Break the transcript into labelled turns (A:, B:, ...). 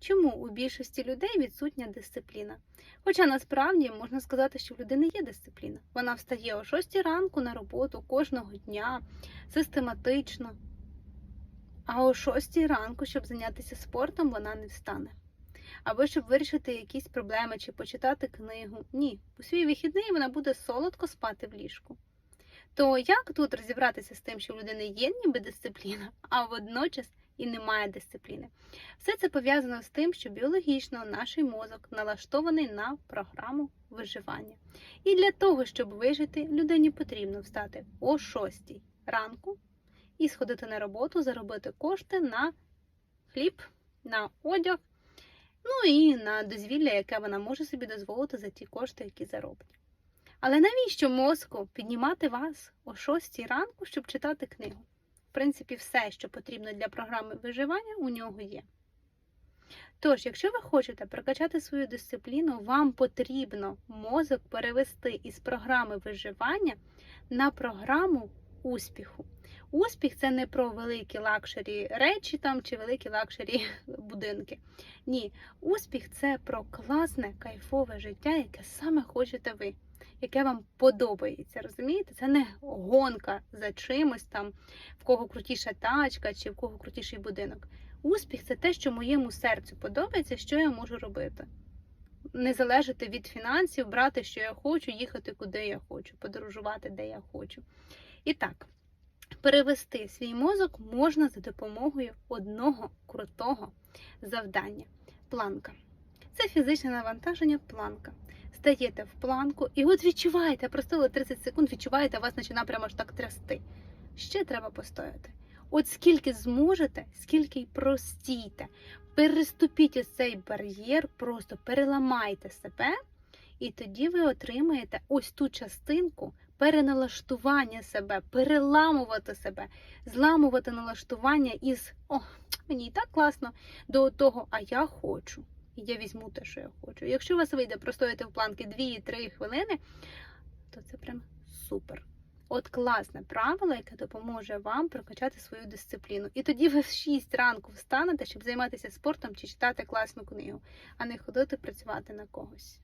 A: Чому у більшості людей відсутня дисципліна? Хоча насправді можна сказати, що в людини є дисципліна. Вона встає о 6 ранку на роботу кожного дня, систематично. А о 6 ранку, щоб зайнятися спортом, вона не встане. Або щоб вирішити якісь проблеми чи почитати книгу. Ні, у свій вихідний вона буде солодко спати в ліжку. То як тут розібратися з тим, що в людини є ніби дисципліна, а водночас і немає дисципліни? Все це пов'язано з тим, що біологічно наш мозок налаштований на програму виживання. І для того, щоб вижити, людині потрібно встати о 6 ранку і сходити на роботу, заробити кошти на хліб, на одяг, ну і на дозвілля, яке вона може собі дозволити за ті кошти, які заробить. Але навіщо мозку піднімати вас о 6 ранку, щоб читати книгу? В принципі, все, що потрібно для програми виживання, у нього є. Тож, якщо ви хочете прокачати свою дисципліну, вам потрібно мозок перевести із програми виживання на програму успіху. Успіх це не про великі лакшері речі там чи великі лакшері будинки. Ні, успіх це про класне, кайфове життя, яке саме хочете ви, яке вам подобається. Розумієте? Це не гонка за чимось там, в кого крутіша тачка чи в кого крутіший будинок. Успіх це те, що моєму серцю подобається, що я можу робити. Не залежати від фінансів, брати, що я хочу, їхати куди я хочу, подорожувати, де я хочу. І так, перевести свій мозок можна за допомогою одного крутого завдання планка. Це фізичне навантаження планка. Стаєте в планку, і от відчуваєте, простили 30 секунд, відчуваєте, вас починає прямо аж так трясти. Ще треба постояти. От скільки зможете, скільки й простійте. Переступіть цей бар'єр, просто переламайте себе, і тоді ви отримаєте ось ту частинку переналаштування себе, переламувати себе, зламувати налаштування із О, мені і так класно до того, а я хочу. Я візьму те, що я хочу. Якщо у вас вийде простояти в планки 2-3 хвилини, то це прям супер. От класне правило, яке допоможе вам прокачати свою дисципліну. І тоді ви в 6 ранку встанете, щоб займатися спортом чи читати класну книгу, а не ходити працювати на когось.